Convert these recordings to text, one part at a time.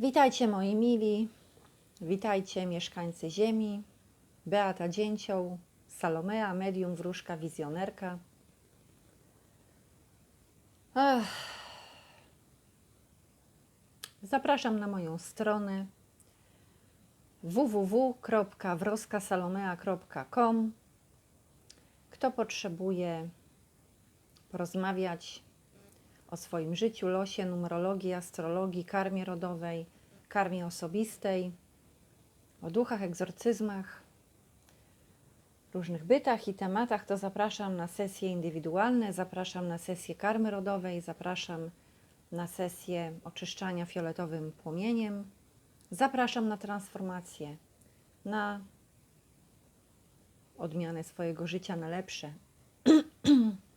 Witajcie moi mili, witajcie mieszkańcy Ziemi, Beata Dzięcioł, Salomea, medium, wróżka, wizjonerka. Ech. Zapraszam na moją stronę www.wroskasalomea.com Kto potrzebuje porozmawiać o swoim życiu, losie, numerologii, astrologii, karmie rodowej, karmie osobistej, o duchach, egzorcyzmach, różnych bytach i tematach, to zapraszam na sesje indywidualne, zapraszam na sesję karmy rodowej, zapraszam na sesję oczyszczania fioletowym płomieniem, zapraszam na transformację, na odmianę swojego życia na lepsze.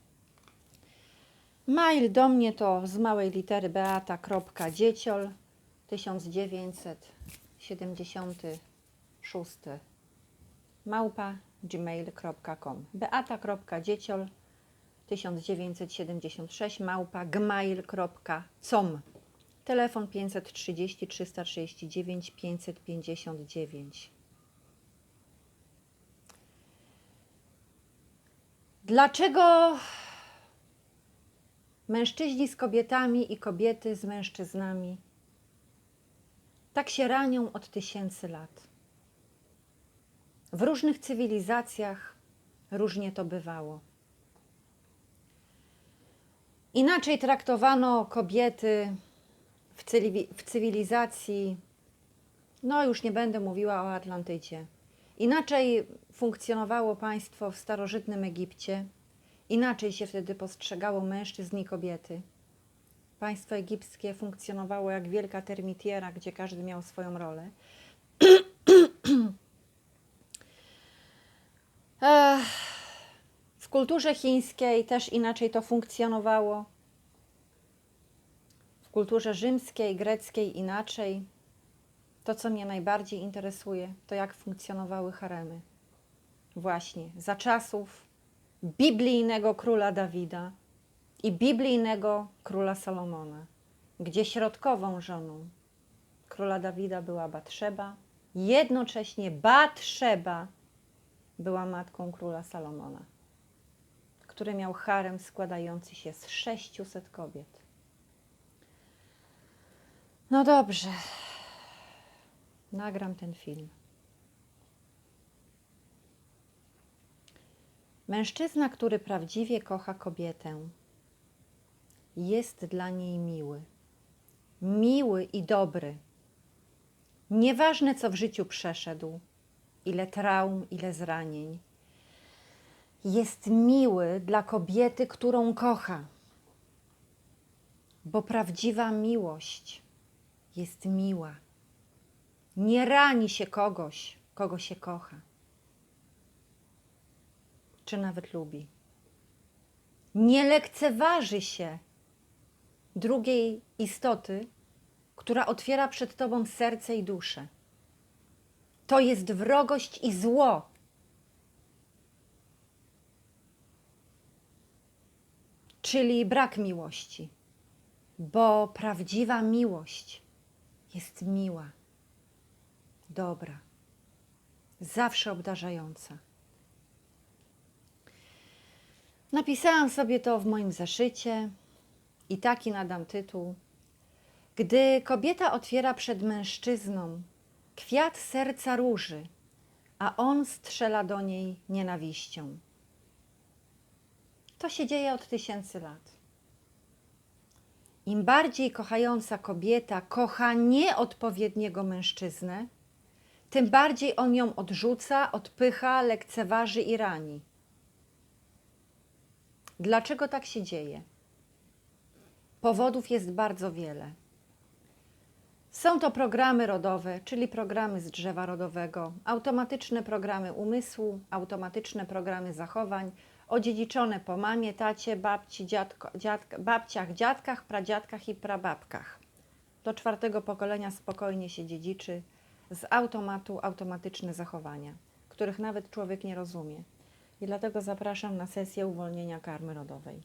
Mail do mnie to z małej litery beata.dzieciol 1976 małpa gmail.com beata.dzieciol 1976 małpa gmail.com Telefon 530 339 559 Dlaczego mężczyźni z kobietami i kobiety z mężczyznami tak się ranią od tysięcy lat? W różnych cywilizacjach różnie to bywało. Inaczej traktowano kobiety w, cywi- w cywilizacji, no już nie będę mówiła o Atlantycie. Inaczej funkcjonowało państwo w starożytnym Egipcie, inaczej się wtedy postrzegało mężczyzn i kobiety. Państwo egipskie funkcjonowało jak wielka termitiera, gdzie każdy miał swoją rolę. W kulturze chińskiej też inaczej to funkcjonowało. W kulturze rzymskiej, greckiej inaczej. To, co mnie najbardziej interesuje, to jak funkcjonowały haremy. Właśnie za czasów biblijnego króla Dawida i biblijnego króla Salomona, gdzie środkową żoną króla Dawida była Batrzeba, jednocześnie Batrzeba była matką króla Salomona, który miał harem składający się z 600 kobiet. No dobrze, nagram ten film. Mężczyzna, który prawdziwie kocha kobietę, jest dla niej miły. Miły i dobry. Nieważne, co w życiu przeszedł, ile traum, ile zranień. Jest miły dla kobiety, którą kocha. Bo prawdziwa miłość jest miła. Nie rani się kogoś, kogo się kocha, czy nawet lubi. Nie lekceważy się drugiej istoty, która otwiera przed tobą serce i duszę. To jest wrogość i zło. Czyli brak miłości, bo prawdziwa miłość jest miła, dobra, zawsze obdarzająca. Napisałam sobie to w moim zeszycie i taki nadam tytuł. Gdy kobieta otwiera przed mężczyzną kwiat serca róży, a on strzela do niej nienawiścią. To się dzieje od tysięcy lat. Im bardziej kochająca kobieta kocha nieodpowiedniego mężczyznę, tym bardziej on ją odrzuca, odpycha, lekceważy i rani. Dlaczego tak się dzieje? Powodów jest bardzo wiele. Są to programy rodowe, czyli programy z drzewa rodowego, automatyczne programy umysłu, automatyczne programy zachowań, odziedziczone po mamie, tacie, babci, dziadko, babciach, dziadkach, pradziadkach i prababkach. Do czwartego pokolenia spokojnie się dziedziczy z automatu automatyczne zachowania, których nawet człowiek nie rozumie. I dlatego zapraszam na sesję uwolnienia karmy rodowej.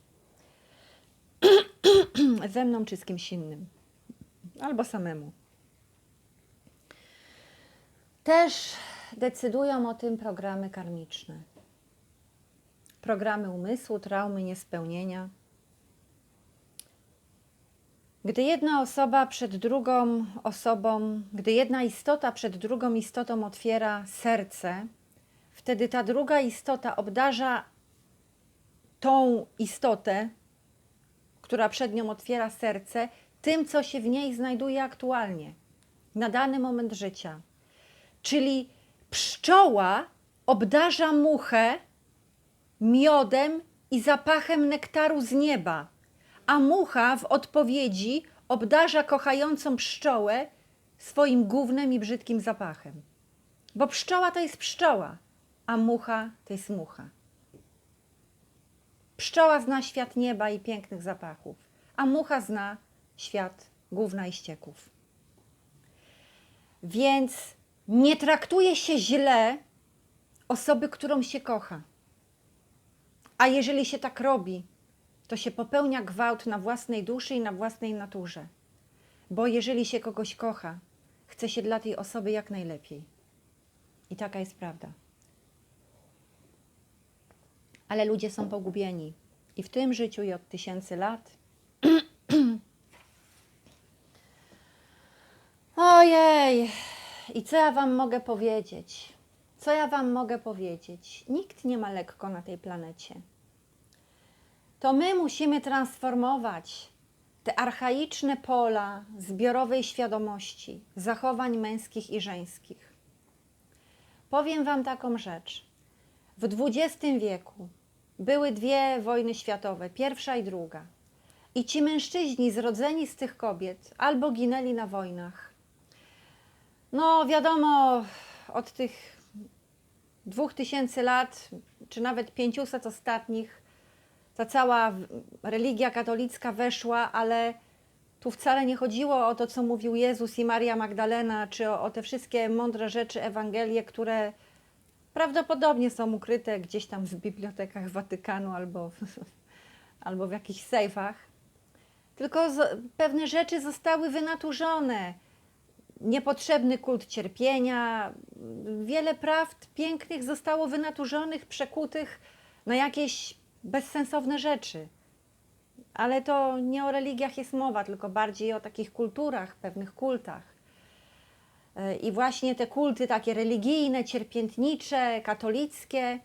Ze mną czy z kimś innym, albo samemu. Też decydują o tym programy karmiczne. Programy umysłu, traumy, niespełnienia. Gdy jedna osoba przed drugą osobą, gdy jedna istota przed drugą istotą otwiera serce, wtedy ta druga istota obdarza tą istotę, która przed nią otwiera serce, tym, co się w niej znajduje aktualnie, na dany moment życia. Czyli pszczoła obdarza muchę miodem i zapachem nektaru z nieba, a mucha w odpowiedzi obdarza kochającą pszczołę swoim gównem i brzydkim zapachem. Bo pszczoła to jest pszczoła, a mucha to jest mucha. Pszczoła zna świat nieba i pięknych zapachów, a mucha zna świat gówna i ścieków. Więc nie traktuje się źle osoby, którą się kocha. A jeżeli się tak robi, to się popełnia gwałt na własnej duszy i na własnej naturze. Bo jeżeli się kogoś kocha, chce się dla tej osoby jak najlepiej. I taka jest prawda. Ale ludzie są pogubieni. I w tym życiu, i od tysięcy lat. Ojej! I co ja Wam mogę powiedzieć? Co ja Wam mogę powiedzieć? Nikt nie ma lekko na tej planecie. To my musimy transformować te archaiczne pola zbiorowej świadomości, zachowań męskich i żeńskich. Powiem Wam taką rzecz. W XX wieku były dwie wojny światowe, pierwsza i druga. I ci mężczyźni zrodzeni z tych kobiet albo ginęli na wojnach. No, wiadomo, od tych dwóch tysięcy lat, czy nawet pięciuset ostatnich, ta cała religia katolicka weszła, ale tu wcale nie chodziło o to, co mówił Jezus i Maria Magdalena, czy o, o te wszystkie mądre rzeczy, Ewangelie, które prawdopodobnie są ukryte gdzieś tam w bibliotekach Watykanu albo, albo w jakichś sejfach. Tylko z, pewne rzeczy zostały wynaturzone. Niepotrzebny kult cierpienia, wiele prawd pięknych zostało wynaturzonych, przekutych na jakieś bezsensowne rzeczy. Ale to nie o religiach jest mowa, tylko bardziej o takich kulturach, pewnych kultach. I właśnie te kulty takie religijne, cierpiętnicze, katolickie,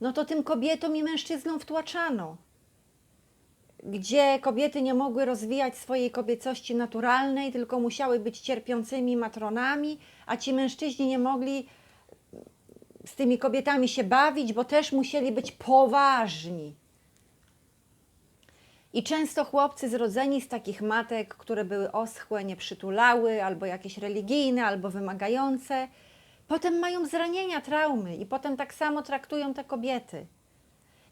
no to tym kobietom i mężczyznom wtłaczano. Gdzie kobiety nie mogły rozwijać swojej kobiecości naturalnej, tylko musiały być cierpiącymi matronami, a ci mężczyźni nie mogli z tymi kobietami się bawić, bo też musieli być poważni. I często chłopcy zrodzeni z takich matek, które były oschłe, nie przytulały, albo jakieś religijne, albo wymagające, potem mają zranienia, traumy i potem tak samo traktują te kobiety.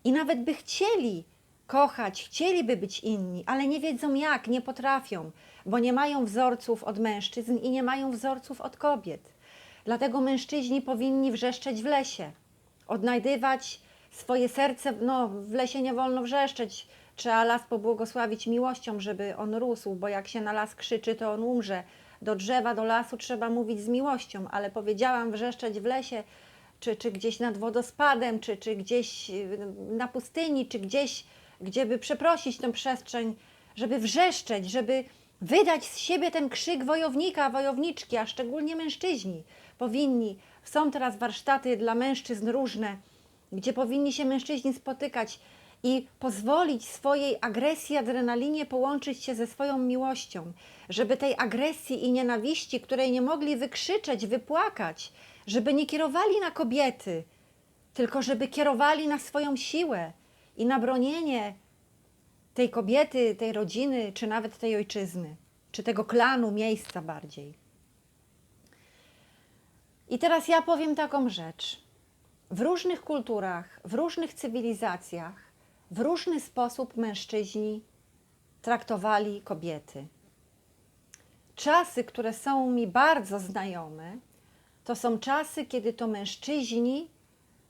I nawet by chcieli kochać, chcieliby być inni, ale nie wiedzą jak, nie potrafią, bo nie mają wzorców od mężczyzn i nie mają wzorców od kobiet. Dlatego mężczyźni powinni wrzeszczeć w lesie, odnajdywać swoje serce. No, w lesie nie wolno wrzeszczeć, trzeba las pobłogosławić miłością, żeby on rósł, bo jak się na las krzyczy, to on umrze. Do drzewa, do lasu trzeba mówić z miłością, ale powiedziałam wrzeszczeć w lesie, czy, czy gdzieś nad wodospadem, czy, czy gdzieś na pustyni, czy gdzieś, gdzie by przeprosić tę przestrzeń, żeby wrzeszczeć, żeby wydać z siebie ten krzyk wojownika, wojowniczki, a szczególnie mężczyźni powinni. Są teraz warsztaty dla mężczyzn różne, gdzie powinni się mężczyźni spotykać i pozwolić swojej agresji, adrenalinie połączyć się ze swoją miłością, żeby tej agresji i nienawiści, której nie mogli wykrzyczeć, wypłakać, żeby nie kierowali na kobiety, tylko żeby kierowali na swoją siłę i na bronienie tej kobiety, tej rodziny, czy nawet tej ojczyzny, czy tego klanu, miejsca bardziej. I teraz ja powiem taką rzecz. W różnych kulturach, w różnych cywilizacjach, w różny sposób mężczyźni traktowali kobiety. Czasy, które są mi bardzo znajome, to są czasy, kiedy to mężczyźni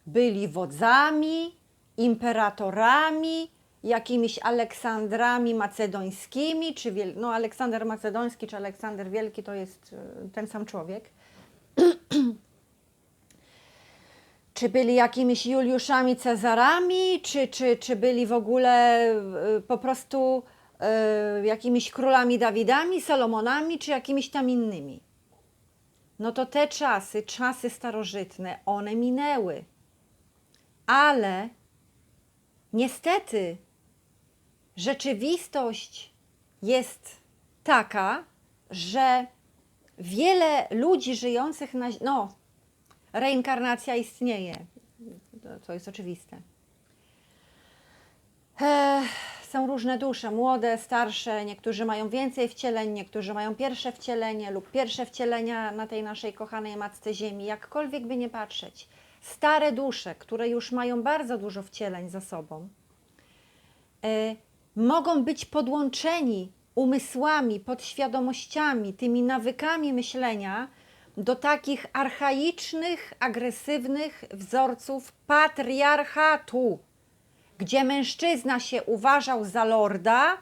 byli wodzami, imperatorami, jakimiś Aleksandrami macedońskimi, czy no Aleksander Macedoński, czy Aleksander Wielki to jest e, ten sam człowiek. Czy byli jakimiś Juliuszami Cezarami, czy, czy, czy byli w ogóle y, po prostu y, jakimiś królami Dawidami, Salomonami, czy jakimiś tam innymi. No to te czasy, czasy starożytne, one minęły. Ale niestety rzeczywistość jest taka, że wiele ludzi żyjących na. No, reinkarnacja istnieje. To, to jest oczywiste. Ech, są różne dusze, młode, starsze, niektórzy mają więcej wcieleń, niektórzy mają pierwsze wcielenie lub pierwsze wcielenia na tej naszej kochanej Matce Ziemi, jakkolwiek by nie patrzeć. Stare dusze, które już mają bardzo dużo wcieleń za sobą, e, mogą być podłączeni umysłami, podświadomościami, tymi nawykami myślenia do takich archaicznych, agresywnych wzorców patriarchatu, gdzie mężczyzna się uważał za lorda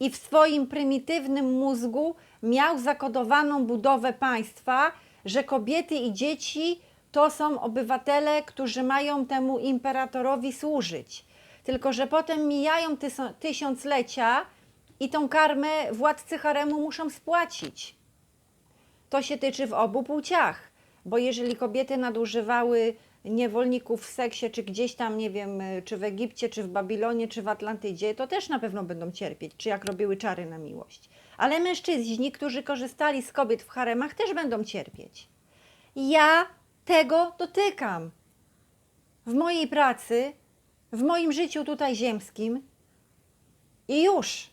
i w swoim prymitywnym mózgu miał zakodowaną budowę państwa, że kobiety i dzieci to są obywatele, którzy mają temu imperatorowi służyć. Tylko, że potem mijają tysiąclecia i tą karmę władcy haremu muszą spłacić. To się tyczy w obu płciach, bo jeżeli kobiety nadużywały niewolników w seksie, czy gdzieś tam, nie wiem, czy w Egipcie, czy w Babilonie, czy w Atlantydzie, to też na pewno będą cierpieć, czy jak robiły czary na miłość. Ale mężczyźni, którzy korzystali z kobiet w haremach, też będą cierpieć. Ja tego dotykam. W mojej pracy, w moim życiu tutaj ziemskim i już.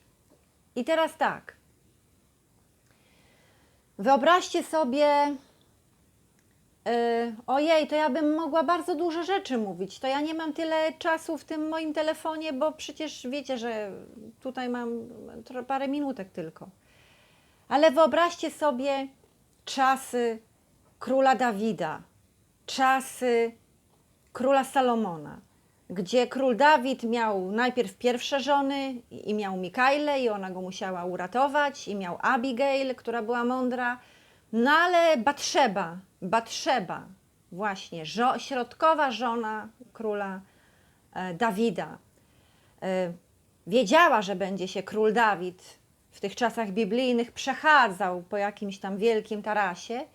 I teraz tak. Wyobraźcie sobie, yy, ojej, to ja bym mogła bardzo dużo rzeczy mówić. To ja nie mam tyle czasu w tym moim telefonie, bo przecież wiecie, że tutaj mam parę minutek tylko. Ale wyobraźcie sobie czasy króla Dawida, czasy króla Salomona, gdzie król Dawid miał najpierw pierwsze żony i miał Mikajlę i ona go musiała uratować i miał Abigail, która była mądra, no ale Batrzeba, Batrzeba, właśnie, żo- środkowa żona króla e, Dawida, e, wiedziała, że będzie się król Dawid w tych czasach biblijnych przechadzał po jakimś tam wielkim tarasie,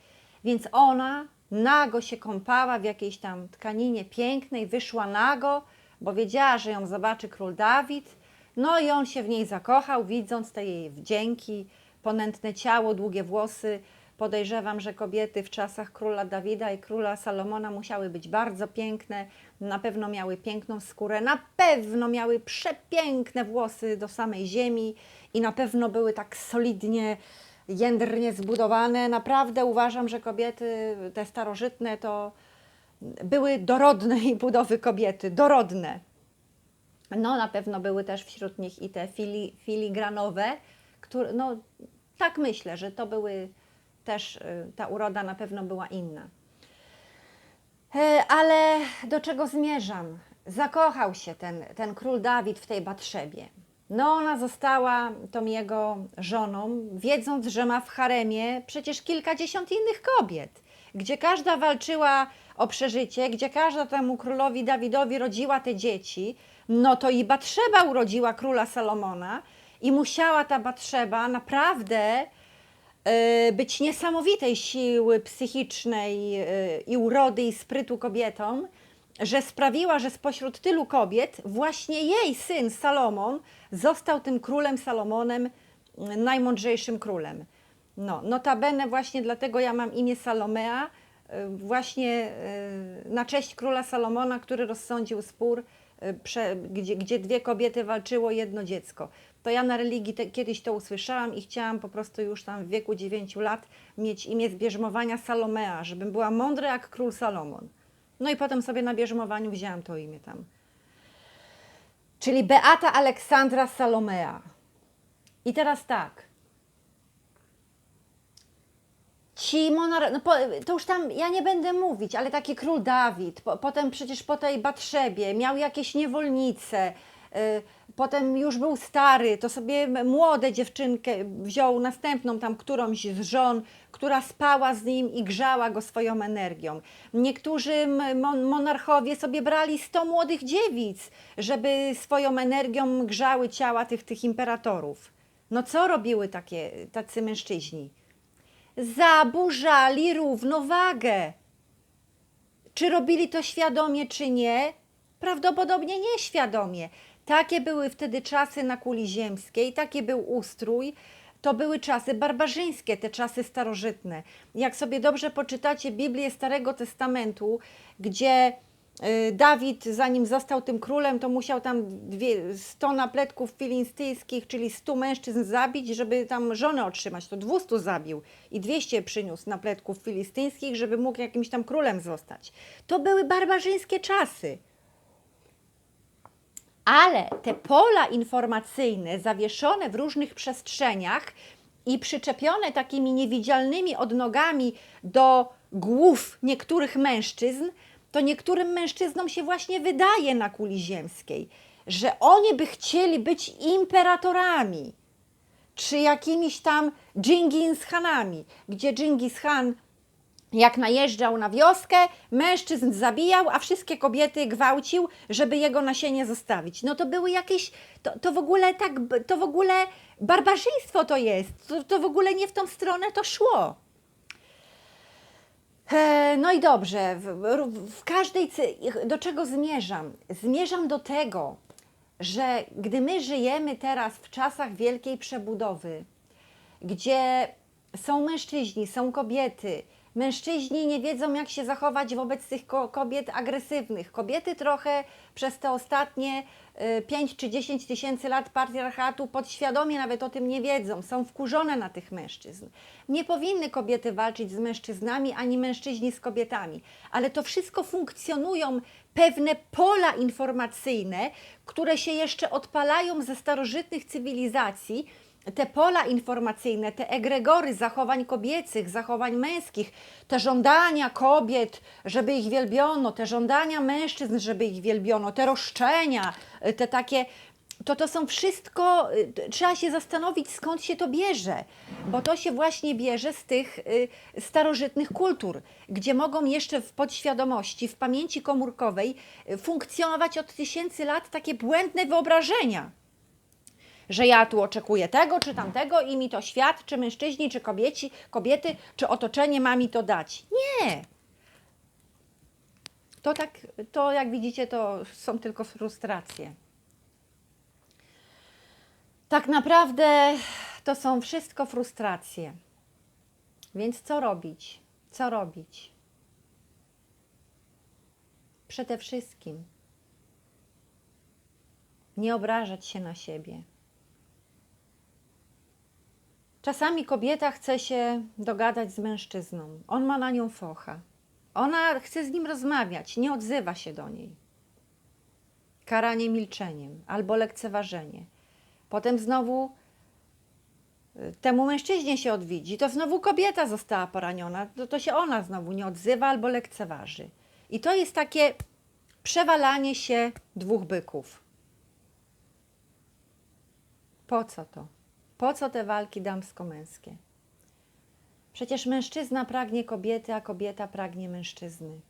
więc ona nago się kąpała w jakiejś tam tkaninie pięknej, wyszła nago, bo wiedziała, że ją zobaczy król Dawid. No i on się w niej zakochał, widząc te jej wdzięki, ponętne ciało, długie włosy. Podejrzewam, że kobiety w czasach króla Dawida i króla Salomona musiały być bardzo piękne, na pewno miały piękną skórę, na pewno miały przepiękne włosy do samej ziemi i na pewno były tak solidnie, jędrnie zbudowane. Naprawdę uważam, że kobiety te starożytne to były dorodnej budowy kobiety, dorodne. No na pewno były też wśród nich i te fili, filigranowe, które, no tak myślę, że to były też, y, ta uroda na pewno była inna. E, Ale do czego zmierzam? Zakochał się ten, ten król Dawid w tej Batrzebie. No, ona została tą jego żoną, wiedząc, że ma w haremie przecież kilkadziesiąt innych kobiet, gdzie każda walczyła o przeżycie, gdzie każda temu królowi Dawidowi rodziła te dzieci. No to i Batrzeba urodziła króla Salomona i musiała ta Batrzeba naprawdę y, być niesamowitej siły psychicznej y, i urody i sprytu kobietą, że sprawiła, że spośród tylu kobiet właśnie jej syn Salomon został tym królem Salomonem, y, najmądrzejszym królem. No, notabene właśnie dlatego ja mam imię Salomea, y, właśnie y, na cześć króla Salomona, który rozsądził spór, y, gdzie, gdzie dwie kobiety walczyło jedno dziecko. To ja na religii te, kiedyś to usłyszałam i chciałam po prostu już tam w wieku 9 lat mieć imię z bierzmowania Salomea, żebym była mądra jak król Salomon. No i potem sobie na bierzmowaniu wzięłam to imię tam. Czyli Beata Aleksandra Salomea. I teraz tak. Ci monar... No po, to już tam, ja nie będę mówić, ale taki król Dawid, po, potem przecież po tej Batrzebie miał jakieś niewolnice, potem już był stary, to sobie m- młodę dziewczynkę wziął, następną tam którąś z żon, która spała z nim i grzała go swoją energią. Niektórzy monarchowie sobie brali 100 młodych dziewic, żeby swoją energią grzały ciała tych, tych imperatorów. No co robiły takie, tacy mężczyźni? Zaburzali równowagę. Czy robili to świadomie, czy nie? Prawdopodobnie nieświadomie. Takie były wtedy czasy na kuli ziemskiej, taki był ustrój. To były czasy barbarzyńskie, te czasy starożytne. Jak sobie dobrze poczytacie Biblię Starego Testamentu, gdzie y, Dawid, zanim został tym królem, to musiał tam dwie, 100 napletków filistyjskich, czyli 100 mężczyzn zabić, żeby tam żonę otrzymać. To 200 zabił i 200 przyniósł napletków filistyńskich, żeby mógł jakimś tam królem zostać. To były barbarzyńskie czasy. Ale te pola informacyjne zawieszone w różnych przestrzeniach i przyczepione takimi niewidzialnymi odnogami do głów niektórych mężczyzn, to niektórym mężczyznom się właśnie wydaje na kuli ziemskiej, że oni by chcieli być imperatorami, czy jakimiś tam Dżingis Hanami, gdzie Dżingis Khan jak najeżdżał na wioskę, mężczyzn zabijał, a wszystkie kobiety gwałcił, żeby jego nasienie zostawić. No to były jakieś, to, to w ogóle tak, to w ogóle barbarzyństwo to jest, to, to w ogóle nie w tą stronę to szło. E, No i dobrze, w, w- każdej, do czego zmierzam? Zmierzam do tego, że gdy my żyjemy teraz w czasach wielkiej przebudowy, gdzie są mężczyźni, są kobiety. Mężczyźni nie wiedzą, jak się zachować wobec tych ko- kobiet agresywnych. Kobiety trochę przez te ostatnie y, 5 czy 10 tysięcy lat patriarchatu podświadomie nawet o tym nie wiedzą. Są wkurzone na tych mężczyzn. Nie powinny kobiety walczyć z mężczyznami, ani mężczyźni z kobietami. Ale to wszystko funkcjonują pewne pola informacyjne, które się jeszcze odpalają ze starożytnych cywilizacji, te pola informacyjne, te egregory zachowań kobiecych, zachowań męskich, te żądania kobiet, żeby ich wielbiono, te żądania mężczyzn, żeby ich wielbiono, te roszczenia, y, te takie. To to są wszystko, y, trzeba się zastanowić, skąd się to bierze, bo to się właśnie bierze z tych y, starożytnych kultur, gdzie mogą jeszcze w podświadomości, w pamięci komórkowej funkcjonować od tysięcy lat takie błędne wyobrażenia że ja tu oczekuję tego czy tamtego i mi to świat, czy mężczyźni, czy kobieci, kobiety, czy otoczenie ma mi to dać. Nie. To tak, to jak widzicie, to są tylko frustracje. Tak naprawdę to są wszystko frustracje. Więc co robić? Co robić? Przede wszystkim nie obrażać się na siebie. Czasami kobieta chce się dogadać z mężczyzną. On ma na nią focha. Ona chce z nim rozmawiać, nie odzywa się do niej. Karanie milczeniem albo lekceważenie. Potem znowu y, temu mężczyźnie się odwiedzi, to znowu kobieta została poraniona, to, to się ona znowu nie odzywa albo lekceważy. I to jest takie przewalanie się dwóch byków. Po co to? Po co te walki damsko-męskie? Przecież mężczyzna pragnie kobiety, a kobieta pragnie mężczyzny.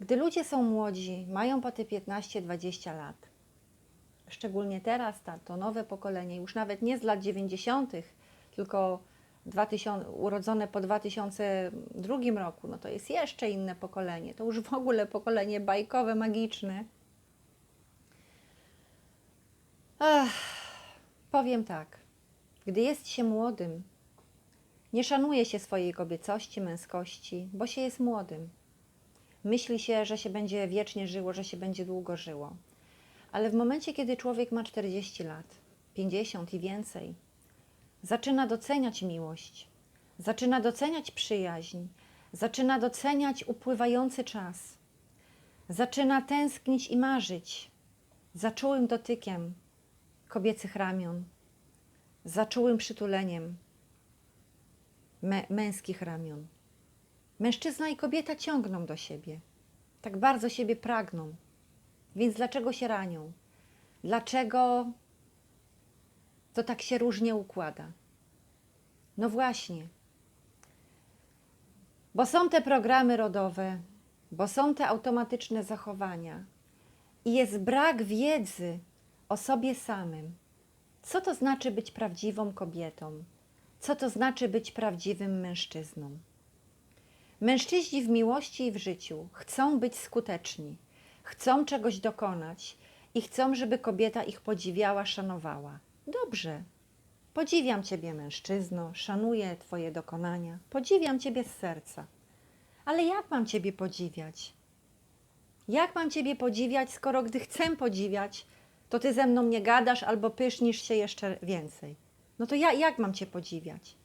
Gdy ludzie są młodzi, mają po te 15-20 lat, szczególnie teraz ta, to nowe pokolenie, już nawet nie z lat 90., tylko 2000, urodzone po 2002 roku, no to jest jeszcze inne pokolenie. To już w ogóle pokolenie bajkowe, magiczne. Ach, powiem tak. Gdy jest się młodym, nie szanuje się swojej kobiecości, męskości, bo się jest młodym. Myśli się, że się będzie wiecznie żyło, że się będzie długo żyło. Ale w momencie, kiedy człowiek ma 40 lat, 50 i więcej, zaczyna doceniać miłość, zaczyna doceniać przyjaźń, zaczyna doceniać upływający czas, zaczyna tęsknić i marzyć za czułym dotykiem kobiecych ramion, za czułym przytuleniem mę- męskich ramion. Mężczyzna i kobieta ciągną do siebie, tak bardzo siebie pragną, więc dlaczego się ranią? Dlaczego to tak się różnie układa? No właśnie, bo są te programy rodowe, bo są te automatyczne zachowania i jest brak wiedzy o sobie samym. Co to znaczy być prawdziwą kobietą? Co to znaczy być prawdziwym mężczyzną? Mężczyźni w miłości i w życiu chcą być skuteczni, chcą czegoś dokonać i chcą, żeby kobieta ich podziwiała, szanowała. Dobrze. Podziwiam Ciebie, mężczyzno, szanuję Twoje dokonania, podziwiam Ciebie z serca. Ale jak mam Ciebie podziwiać? Jak mam Ciebie podziwiać, skoro gdy chcę podziwiać, to Ty ze mną nie gadasz albo pysznisz się jeszcze więcej? No to ja jak mam Cię podziwiać?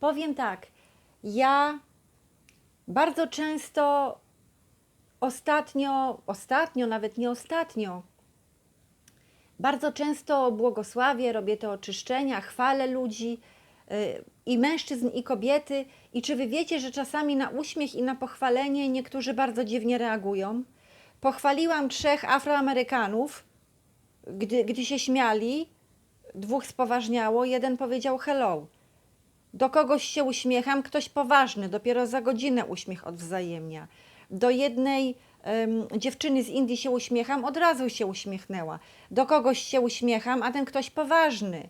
Powiem tak, ja bardzo często ostatnio, ostatnio, nawet nie ostatnio, bardzo często błogosławię, robię te oczyszczenia, chwalę ludzi y, i mężczyzn, i kobiety. I czy wy wiecie, że czasami na uśmiech i na pochwalenie niektórzy bardzo dziwnie reagują? Pochwaliłam trzech Afroamerykanów, gdy, gdy się śmiali, dwóch spoważniało, jeden powiedział hello. Do kogoś się uśmiecham, ktoś poważny, dopiero za godzinę uśmiech odwzajemnia. Do jednej em, dziewczyny z Indii się uśmiecham, od razu się uśmiechnęła. Do kogoś się uśmiecham, a ten ktoś poważny.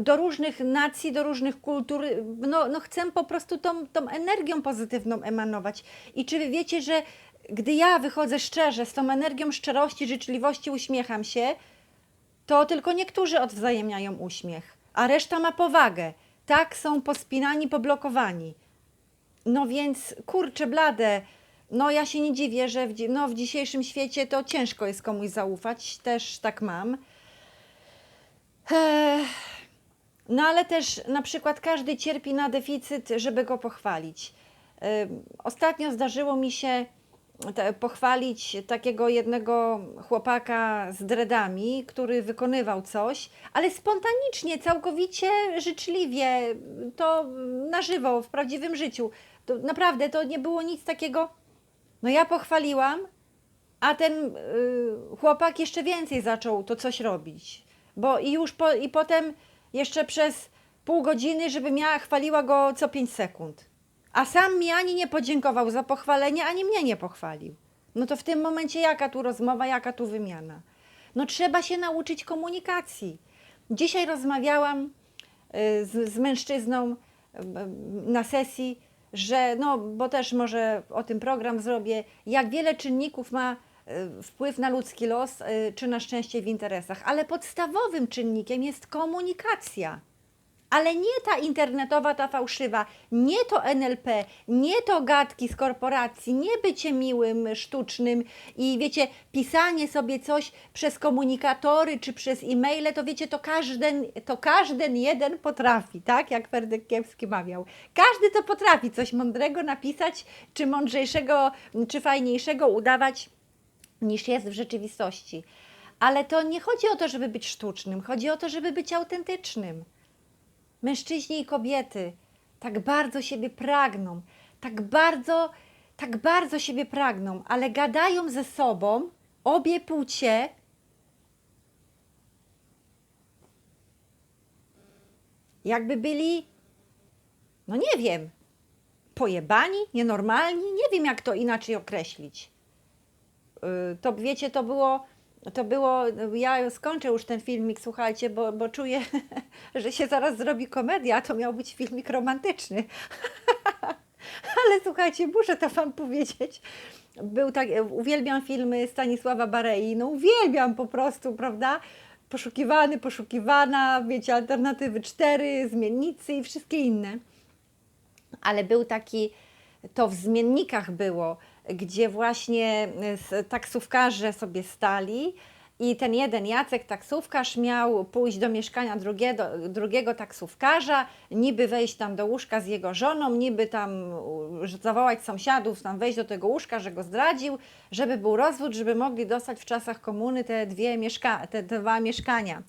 Do różnych nacji, do różnych kultur, no, no chcę po prostu tą, tą energią pozytywną emanować. I czy wy wiecie, że gdy ja wychodzę szczerze, z tą energią szczerości, życzliwości, uśmiecham się, to tylko niektórzy odwzajemniają uśmiech, a reszta ma powagę. Tak są pospinani, poblokowani. No więc, kurczę blade, no ja się nie dziwię, że w, no, w dzisiejszym świecie to ciężko jest komuś zaufać, też tak mam. Ech, no ale też na przykład każdy cierpi na deficyt, żeby go pochwalić. Ostatnio zdarzyło mi się te, pochwalić takiego jednego chłopaka z dreadami, który wykonywał coś, ale spontanicznie, całkowicie życzliwie, to na żywo, w prawdziwym życiu. To naprawdę to nie było nic takiego. No ja pochwaliłam, a ten y, chłopak jeszcze więcej zaczął to coś robić. Bo i już po, i potem jeszcze przez pół godziny, żebym ja chwaliła go co 5 sekund. A sam mi ani nie podziękował za pochwalenie, ani mnie nie pochwalił. No to w tym momencie jaka tu rozmowa, jaka tu wymiana? No trzeba się nauczyć komunikacji. Dzisiaj rozmawiałam y, z, z mężczyzną y, na sesji, że no, bo też może o tym program zrobię, jak wiele czynników ma wpływ na ludzki los, y, czy na szczęście w interesach, ale podstawowym czynnikiem jest komunikacja. Ale nie ta internetowa, ta fałszywa, nie to NLP, nie to gadki z korporacji, nie bycie miłym, sztucznym i wiecie, pisanie sobie coś przez komunikatory czy przez e-maile, to wiecie, to każdy, to każdy jeden potrafi, tak? Jak Ferdek Kiepski mawiał. Każdy to potrafi coś mądrego napisać, czy mądrzejszego, czy fajniejszego udawać niż jest w rzeczywistości. Ale to nie chodzi o to, żeby być sztucznym, chodzi o to, żeby być autentycznym. Mężczyźni i kobiety tak bardzo siebie pragną, tak bardzo, tak bardzo siebie pragną, ale gadają ze sobą obie płcie. Jakby byli, no nie wiem, pojebani, nienormalni, nie wiem jak to inaczej określić. Y, To wiecie, to było, to było, ja skończę już ten filmik, słuchajcie, bo, bo czuję, że się zaraz zrobi komedia, to miał być filmik romantyczny. Ale słuchajcie, muszę to Wam powiedzieć. Był tak, uwielbiam filmy Stanisława Barei, no uwielbiam po prostu, prawda? Poszukiwany, poszukiwana, wiecie, alternatywy 4, zmiennicy i wszystkie inne ale był taki, to w zmiennikach było, gdzie właśnie s- taksówkarze sobie stali i ten jeden Jacek, taksówkarz, miał pójść do mieszkania drugiego, drugiego taksówkarza, niby wejść tam do łóżka z jego żoną, niby tam zawołać sąsiadów, tam wejść do tego łóżka, że go zdradził, żeby był rozwód, żeby mogli dostać w czasach komuny te, dwie mieszka- te dwa mieszkania.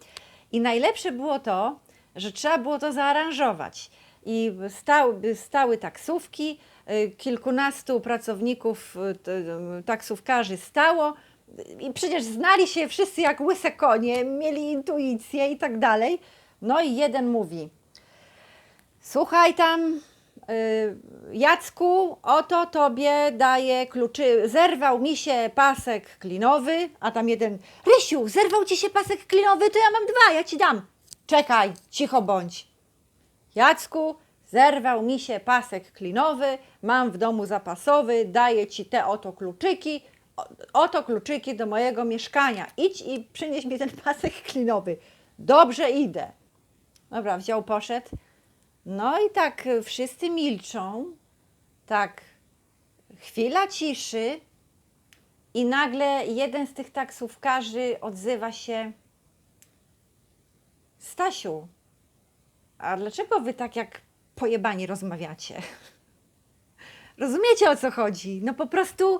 I najlepsze było to, że trzeba było to zaaranżować. I stały, stały taksówki, y, kilkunastu pracowników y, y, taksówkarzy stało I przecież znali się wszyscy jak łyse konie, mieli intuicję i tak dalej. No i jeden mówi: Słuchaj tam, y, Jacku, oto tobie daję kluczy. Zerwał mi się pasek klinowy, a tam jeden, Rysiu, zerwał ci się pasek klinowy, to ja mam dwa, ja ci dam. Czekaj, cicho bądź. Jacku, zerwał mi się pasek klinowy, mam w domu zapasowy, daję ci te oto kluczyki, oto kluczyki do mojego mieszkania. Idź i przynieś mi ten pasek klinowy. Dobrze idę. Dobra, wziął, poszedł. No i tak wszyscy milczą. Tak, chwila ciszy. I nagle jeden z tych taksówkarzy odzywa się: Stasiu, a dlaczego wy tak jak pojebani rozmawiacie? Rozumiecie o co chodzi? No po prostu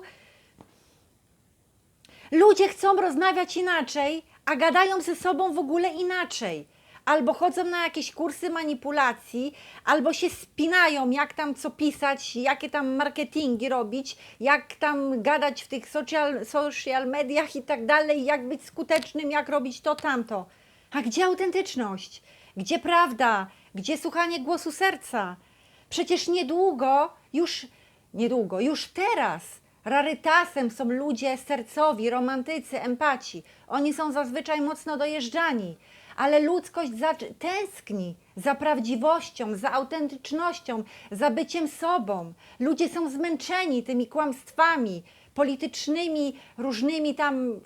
ludzie chcą rozmawiać inaczej, a gadają ze sobą w ogóle inaczej. Albo chodzą na jakieś kursy manipulacji, albo się spinają, jak tam co pisać, jakie tam marketingi robić, jak tam gadać w tych social, social mediach i tak dalej, jak być skutecznym, jak robić to, tamto. A gdzie autentyczność? Gdzie prawda? Gdzie słuchanie głosu serca? Przecież niedługo, już niedługo, już teraz rarytasem są ludzie sercowi, romantycy, empaci. Oni są zazwyczaj mocno dojeżdżani, ale ludzkość za, tęskni za prawdziwością, za autentycznością, za byciem sobą. Ludzie są zmęczeni tymi kłamstwami politycznymi, różnymi tam.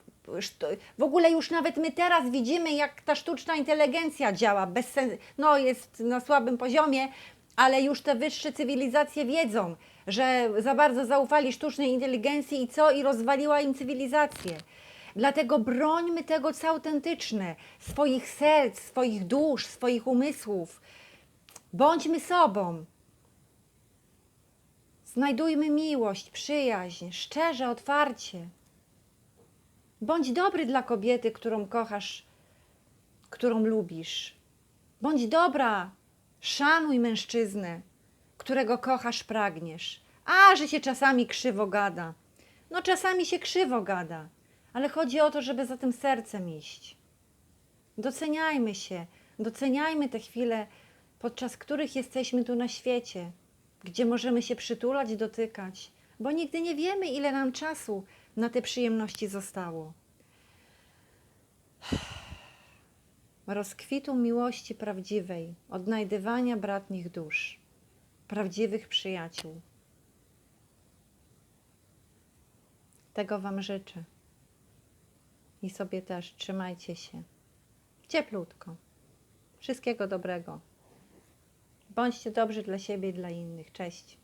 W ogóle już nawet my teraz widzimy, jak ta sztuczna inteligencja działa. Bez sen... No, jest na słabym poziomie, ale już te wyższe cywilizacje wiedzą, że za bardzo zaufali sztucznej inteligencji i co? I rozwaliła im cywilizację. Dlatego brońmy tego, co autentyczne, swoich serc, swoich dusz, swoich umysłów. Bądźmy sobą. Znajdujmy miłość, przyjaźń, szczerze, otwarcie. Bądź dobry dla kobiety, którą kochasz, którą lubisz. Bądź dobra, szanuj mężczyznę, którego kochasz, pragniesz. A, że się czasami krzywo gada. No, czasami się krzywo gada, ale chodzi o to, żeby za tym sercem iść. Doceniajmy się, doceniajmy te chwile, podczas których jesteśmy tu na świecie, gdzie możemy się przytulać, dotykać, bo nigdy nie wiemy, ile nam czasu na te przyjemności zostało. Rozkwitu miłości prawdziwej, odnajdywania bratnich dusz, prawdziwych przyjaciół. Tego Wam życzę. I sobie też trzymajcie się. Cieplutko. Wszystkiego dobrego. Bądźcie dobrzy dla siebie i dla innych. Cześć.